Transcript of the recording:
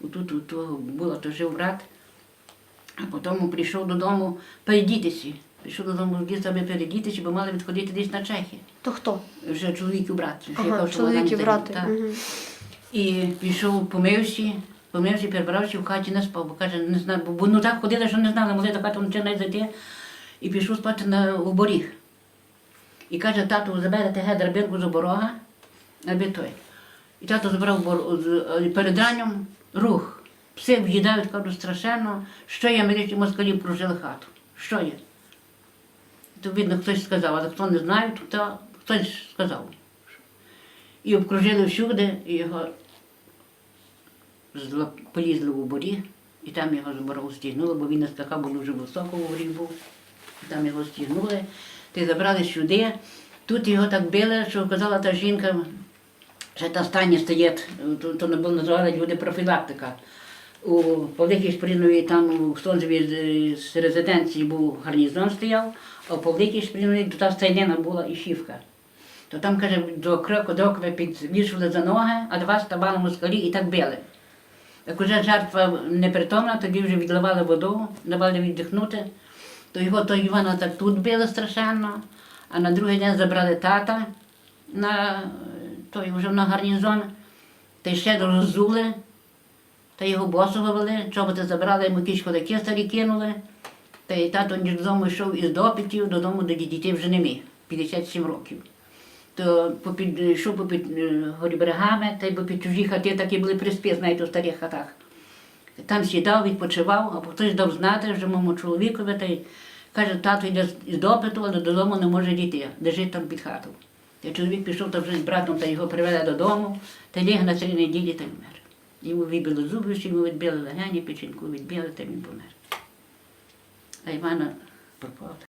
тут, тут, у того було, то жив брат. А потім прийшов додому передітися. Прийшов додому дід, аби передітися, бо мали відходити десь на Чехи. То хто? Вже чоловік і брат. Ага, кажу, що чоловік і пішов, помився, помився, перебрався в хаті не спав, бо каже, не знаю, бо ну так ходили, що не знали, могли до хати вночі не зайти. І пішов спати на у боріг. І каже, тату, заберете ге драбинку з оборога, аби той. І тато забрав з- е, перед ранням рух. Пси в'їдають, кажу, страшенно, що є, миліші москалі прожили хату. Що є? То видно, хтось сказав, але хто не знає, то хтось сказав. І обкружили всюди, і його полізли у борі, і там його з стігнули, бо він не скакав, бо дуже високо у борі був. І там його стігнули, ти забрали сюди. Тут його так били, що казала та жінка, та стані стоїть, то, то не було називали люди профілактика. У Павликій Шпринові там у Стонзеві з, з резиденції був гарнізон стояв, а у Павликій Шпринові та стайнина була і шівка. То там, каже, до кроку до окна підвішували за ноги, а два ставали москалі і так били. Як уже жертва непритомна, тоді вже відливали воду, давали віддихнути, то його то Івана так тут били страшенно, а на другий день забрали тата на е, той вже на гарнізон, та й ще роззули, та його босого вели, чоботи забрали, йому якісь ходаки старі кинули. Та й тато додому йшов із допитів, додому до дітей вже не міг, 57 років. То попід, йшов попід е, горі берегами, та й попід чужі хати такі були приспі, знаєте, у старих хатах. Там сідав, відпочивав, а хтось дав знати вже моєму чоловікові, та й каже, тато йде з- з допиту, але додому не може дійти, лежить там під хатою. Та чоловік пішов там вже з братом та його привели додому, та ліг на три неділі та й вмер. Йому вибили зуби, йому відбили легені, печінку відбили, та він помер. А Івана пропала.